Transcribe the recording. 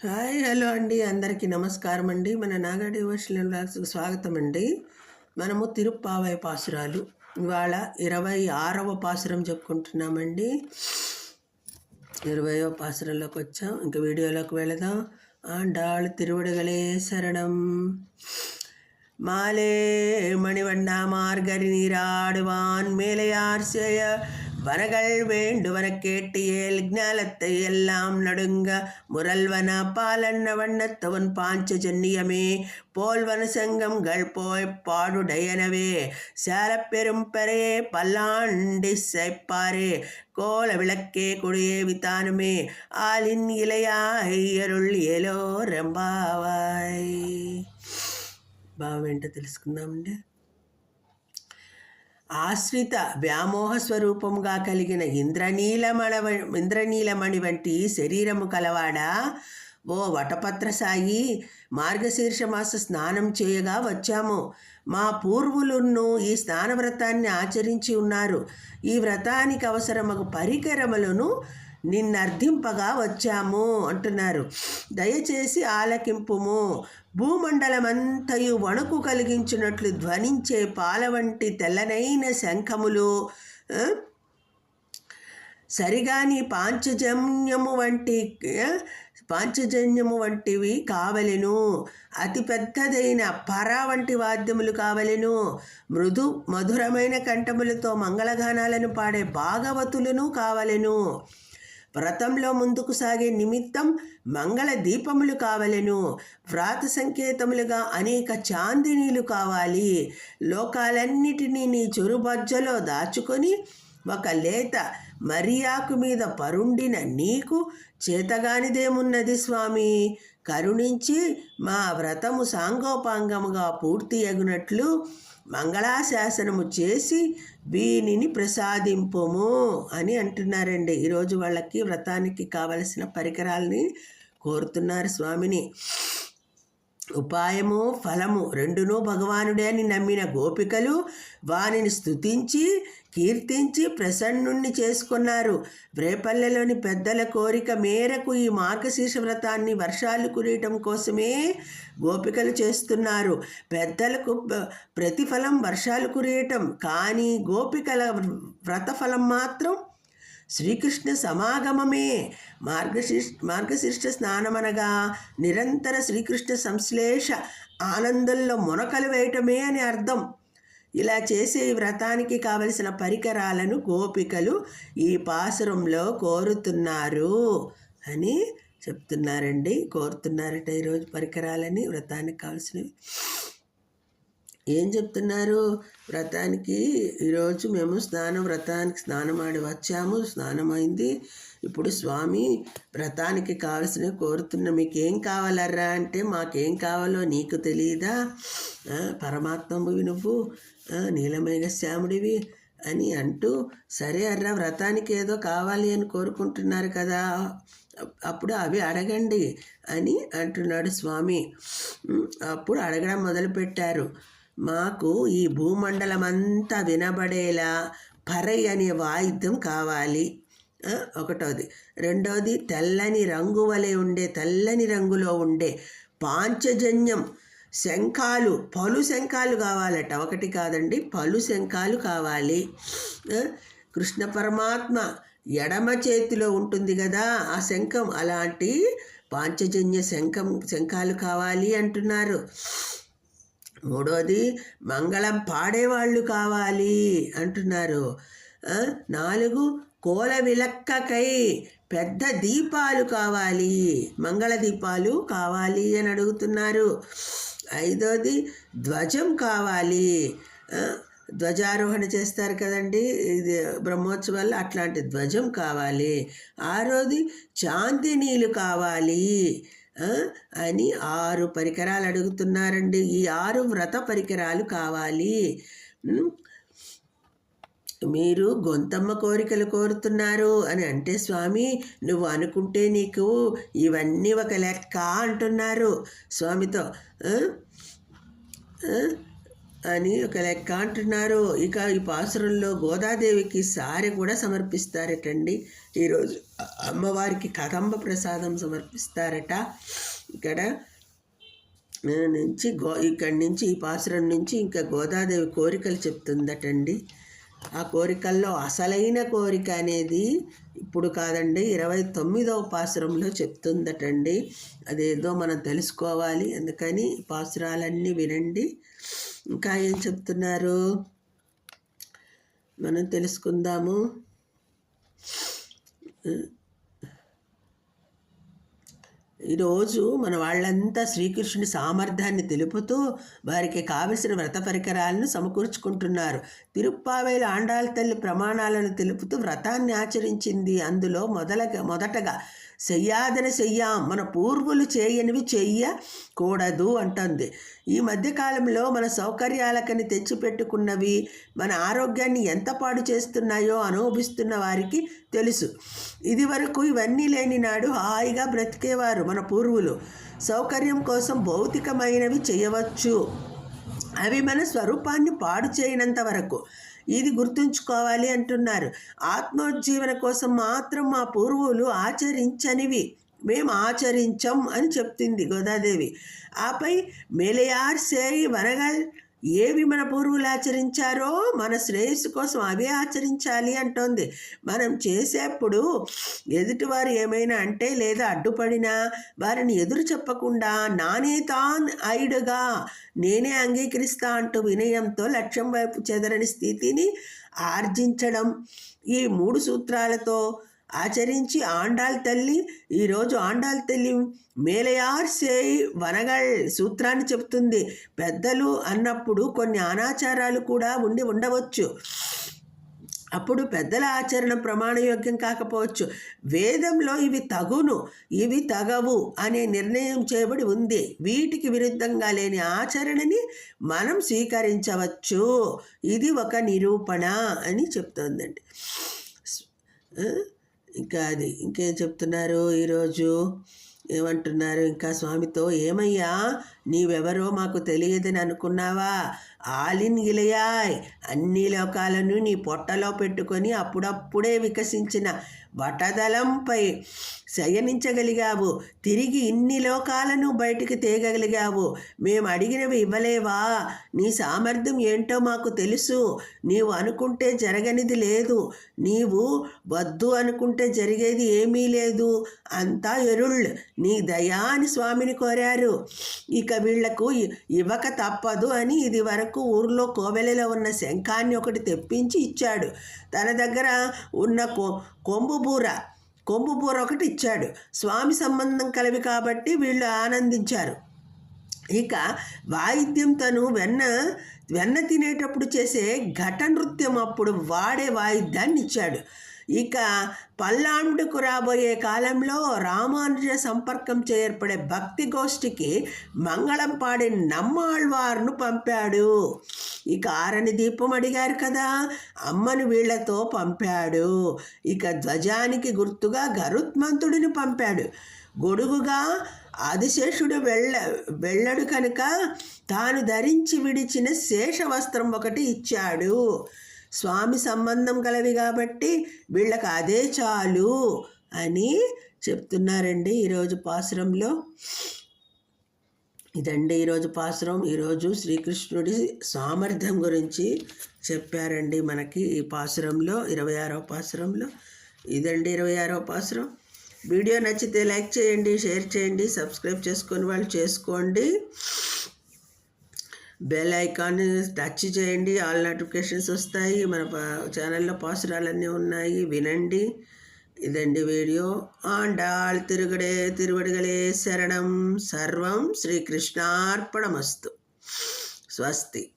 Hi hello అండి అందరికీ నమస్కారం అండి మన నాగాడి వర్షల్ బ్లాగ్స్కి స్వాగతం అండి మనము తిరుప్పావై పాసురాలు ఇవాళ ఇరవై ఆరవ పాసురం చెప్పుకుంటున్నామండి ఇరవయో పాసురంలోకి వచ్చాం ఇంకా వీడియోలోకి వెళదాం ఆండాళ్ తిరువడగలే శరణం மாலே மணிவண்ணா மார்கரி நீராடுவான் மேலையார் செய்ய வனகள் வேண்டுவன கேட்டியேல் ஞாலத்தை எல்லாம் நடுங்க முரல்வன பாலன்ன வண்ணத்தவன் பாஞ்சஜன்னியமே போல்வன செங்கம்கள் போய் பாடுடையனவே சேலப்பெரும் பெரையே பல்லாண்டி செய்ப்பாரே கோல விளக்கே கொடியே வித்தானுமே ஆலின் இலையாய் அருள் ஏலோ ரெம்பாவாய் భావం ఏంటో తెలుసుకుందామండి ఆశ్రిత వ్యామోహ స్వరూపముగా కలిగిన ఇంద్రనీలమణ ఇంద్రనీలమణి వంటి శరీరము కలవాడా? ఓ వటపత్ర సాయి మార్గశీర్ష మాస స్నానం చేయగా వచ్చాము. మా పూర్వులున్ను ఈ స్నాన వ్రతాన్ని ఆచరించి ఉన్నారు. ఈ వ్రతానికి అవసరమగు పరికరములను నిన్నర్థింపగా వచ్చాము అంటున్నారు. దయచేసి ఆలకింపుము. భూమండలమంతయు వణుకు కలిగించినట్లు ధ్వనించే పాల వంటి తెల్లనైన శంఖములు సరిగాని పాంచజన్యము వంటి పాంచజన్యము వంటివి కావలెను. అతి పెద్దదైన పర వంటి వాద్యములు కావలెను. మృదు మధురమైన కంఠములతో మంగళగానాలను పాడే భాగవతులను కావలెను. వ్రతంలో ముందుకు సాగే నిమిత్తం మంగళ దీపములు కావలెను. వ్రాత సంకేతములుగా అనేక చాందినీలు కావాలి. లోకాలన్నిటినీ నీ చొరుబజ్జలో దాచుకొని ఒక లేత మరియాకు మీద పరుండిన నీకు చేతగానిదేమున్నది స్వామి? కరుణించి మా వ్రతము సాంగోపాంగముగా పూర్తి అగునట్లు మంగళాశాసనము చేసి వీనిని ప్రసాదింపము అని అంటున్నారండి. ఈరోజు వాళ్ళకి వ్రతానికి కావలసిన పరికరాలని కోరుతున్నారు స్వామిని. ఉపాయము ఫలము రెండునూ భగవానుడే అని నమ్మిన గోపికలు వానిని స్థుతించి కీర్తించి ప్రసన్నుణ్ణి చేసుకున్నారు. రేపల్లెలోని పెద్దల కోరిక మేరకు ఈ మార్గశీర్ష వ్రతాన్ని వర్షాలు కురియటం కోసమే గోపికలు చేస్తున్నారు. పెద్దలకు ప్రతిఫలం వర్షాలు కురియటం. కానీ గోపికల వ్రతఫలం మాత్రం శ్రీకృష్ణ సమాగమమే. మార్గశీర్ష మార్గశీర్ష స్నానమనగా నిరంతర శ్రీకృష్ణ సంశ్లేష ఆనందంలో మొనకలు వేయటమే అని అర్థం. ఇలా చేసే ఈ వ్రతానికి కావలసిన పరికరాలను గోపికలు ఈ పాసురంలో కోరుతున్నారు అని చెప్తున్నారండి. కోరుతున్నారట ఈరోజు పరికరాలని వ్రతానికి కావాల్సినవి. ఏం చెప్తున్నారు? వ్రతానికి ఈరోజు మేము స్నానం వ్రతానికి స్నానం వచ్చాము స్నానమైంది. ఇప్పుడు స్వామి వ్రతానికి కావలసినవి కోరుతున్న మీకేం కావాలర్రా అంటే మాకేం కావాలో నీకు తెలియదా ఆ, పరమాత్మవి నువ్వు నీలమేఘ శ్యాముడివి అని అంటూ సరే అర్రా వ్రతానికి ఏదో కావాలి అని కోరుకుంటున్నారు కదా అప్పుడు అవి అడగండి అని అంటున్నాడు స్వామి. అప్పుడు అడగడం మొదలుపెట్టారు. మాకు ఈ భూమండలం అంతా వినబడేలా పరై అనే వాయిద్యం కావాలి. ఒకటోది. రెండోది తెల్లని రంగు వలె ఉండే తెల్లని రంగులో ఉండే పాంచజన్యం శంఖాలు పలు శంఖాలు కావాలట. ఒకటి కాదండి పలు శంఖాలు కావాలి. కృష్ణ పరమాత్మ ఎడమ చేతిలో ఉంటుంది కదా ఆ శంఖం. అలాంటి పాంచజన్య శంఖం శంఖాలు కావాలి అంటున్నారు. మూడోది మంగళం పాడేవాళ్ళు కావాలి అంటున్నారు. నాలుగు కోల విలక్కకై పెద్ద దీపాలు కావాలి మంగళ దీపాలు కావాలి అని అడుగుతున్నారు. ఐదోది ధ్వజం కావాలి. ధ్వజారోహణ చేస్తారు కదండి ఇది బ్రహ్మోత్సవాలు అట్లాంటి ధ్వజం కావాలి. ఆరోది చాందినీలు కావాలి. అని ఆరు పరికరాలు అడుగుతున్నారండి. ఈ ఆరు వ్రత పరికరాలు కావాలి. మీరు గొంతమ్మ కోరికలు కోరుతున్నారు అని అంటే స్వామి నువ్వు అనుకుంటే నీకు ఇవన్నీ ఒక లెక్క అంటున్నారు. స్వామితో అని ఒక లెక్క అంటున్నారు. ఇక ఈ పాసురంలో గోదాదేవికి సారి కూడా సమర్పిస్తారటండి. ఈరోజు అమ్మవారికి కదంబ ప్రసాదం సమర్పిస్తారట. ఇక్కడ నుంచి గో ఇక్కడి నుంచి ఈ పాసురం నుంచి ఇంకా గోదాదేవి కోరికలు చెప్తుందటండి. ఆ కోరికల్లో అసలైన కోరిక అనేది ఇప్పుడు కాదండి ఇరవై తొమ్మిదవ పాసురంలో చెప్తుందటండి. అదేదో మనం తెలుసుకోవాలి. అందుకని పాసురాలన్నీ వినండి. ఇంకా ఏం చెప్తున్నారు? మనం తెలుసుకుందాము. ఈరోజు మన వాళ్ళంతా శ్రీకృష్ణుని సామర్థ్యాన్ని తెలుపుతూ వారికి కావలసిన వ్రత పరికరాలను సమకూర్చుకుంటున్నారు. తిరుప్పావేలు ఆండాల తల్లి ప్రమాణాలను తెలుపుతూ వ్రతాన్ని ఆచరించింది. అందులో మొదలగా మొదటగా చెయ్యాదని చెయ్యాం మన పూర్వులు చేయనివి చెయ్యకూడదు అంటుంది. ఈ మధ్యకాలంలో మన సౌకర్యాలకని తెచ్చిపెట్టుకున్నవి మన ఆరోగ్యాన్ని ఎంత పాడు చేస్తున్నాయో అనుభవిస్తున్న వారికి తెలుసు. ఇది వరకు ఇవన్నీ లేని నాడు హాయిగా బ్రతికేవారు మన పూర్వులు. సౌకర్యం కోసం భౌతికమైనవి చేయవచ్చు. అవి మన స్వరూపాన్ని పాడు చేయనంత వరకు. ఇది గుర్తుంచుకోవాలి అంటున్నారు. ఆత్మోజ్జీవన కోసం మాత్రం మా పూర్వులు ఆచరించనివి. మేము ఆచరించం అని చెప్తుంది గోదాదేవి. ఆపై మెలయార్ సేయి వనగల్ ఏవి మన పూర్వులు ఆచరించారో మన శ్రేయస్సు కోసం అవే ఆచరించాలి అంటోంది. మనం చేసేప్పుడు ఎదుటివారు ఏమైనా అంటే లేదా అడ్డుపడినా వారిని ఎదురు చెప్పకుండా నానే తాన్ ఐడుగా నేనే అంగీకరిస్తా అంటూ వినయంతో లక్ష్యం వైపు చెదరని స్థితిని ఆర్జించడం. ఈ మూడు సూత్రాలతో ఆచరించి ఆండాల్ తల్లి ఈరోజు ఆండాల్ తల్లి మేలయార్ సేయ్ వనగల్ సూత్రాన్ని చెప్తుంది పెద్దలు అన్నప్పుడు కొన్ని అనాచారాలు కూడా ఉండి ఉండవచ్చు. అప్పుడు పెద్దల ఆచరణ ప్రమాణయోగ్యం కాకపోవచ్చు. వేదంలో ఇవి తగును ఇవి తగవు అనే నిర్ణయం చేయబడి ఉంది. వీటికి విరుద్ధంగా లేని ఆచరణని మనం స్వీకరించవచ్చు. ఇది ఒక నిరూపణ అని చెప్తోందండి. ఇంకా అది ఇంకేం చెప్తున్నారు? ఈరోజు ఏమంటున్నారు? ఇంకా స్వామితో ఏమయ్యా నీవెవరో మాకు తెలియదని అనుకున్నావా? ఆలిన్ ఇలయాయ్ అన్ని లోకాలను నీ పొట్టలో పెట్టుకొని అప్పుడప్పుడే వికసించిన వటదలంపై శయనించగలిగావు. తిరిగి ఇన్ని లోకాలను బయటికి తేగలిగావు మేము అడిగినవి ఇవ్వలేవా? నీ సామర్థ్యం ఏంటో మాకు తెలుసు. నీవు అనుకుంటే జరగనిది లేదు. నీవు వద్దు అనుకుంటే జరిగేది ఏమీ లేదు. అంతా ఎరుళ్. నీ దయా అని స్వామిని కోరారు. ఇక వీళ్ళకు ఇవ్వక తప్పదు అని ఇది వరకు ఊర్లో కోవెలలో ఉన్న శంఖాన్ని ఒకటి తెప్పించి ఇచ్చాడు. తన దగ్గర ఉన్న కొంబుబూర కొంబుబూర ఒకటి ఇచ్చాడు. స్వామి సంబంధం కలివి కాబట్టి వీళ్ళు ఆనందించారు. ఇక వాయిద్యం తను వెన్న వెన్న తినేటప్పుడు చేసే ఘట నృత్యం అప్పుడు వాడే వాయిద్యాన్ని ఇచ్చాడు. ఇక పల్లాండుకు రాబోయే కాలంలో రామానుజ సంపర్కం చేర్పడే భక్తి గోష్ఠికి మంగళం పాడి నమ్మాళ్వార్ను పంపాడు. ఇక ఆరని దీపం అడిగారు కదా అమ్మను వీళ్ళతో పంపాడు. ఇక ధ్వజానికి గుర్తుగా గరుత్మంతుడిని పంపాడు. గొడుగుగా ఆదిశేషుడు వెళ్ళ వెళ్ళడు కనుక తాను ధరించి విడిచిన శేష వస్త్రం ఒకటి ఇచ్చాడు. స్వామి సంబంధం కలవి కాబట్టి వీళ్ళకి అదే చాలు అని చెప్తున్నారండి ఈరోజు పాసురంలో ఇదండి ఈరోజు పాసురం ఈరోజు శ్రీకృష్ణుడి సామర్థ్యం గురించి చెప్పారండి మనకి ఈ పాసురంలో ఇరవై ఆరో పాసురంలో ఇదండి ఇరవై ఆరో పాసురం వీడియో నచ్చితే లైక్ చేయండి షేర్ చేయండి సబ్స్క్రైబ్ చేసుకొని వాళ్ళు చేసుకోండి. బెల్ ఐకాన్ టచ్ చేయండి. ఆల్ నోటిఫికేషన్స్ వస్తాయి. మన ఛానల్లో పాసురాలన్నీ ఉన్నాయి. వినండి. ఇదండి వీడియో. ఆండాల్ తిరుగుడే తిరువడిగలే శరణం. సర్వం శ్రీకృష్ణార్పణమస్తు. స్వస్తి.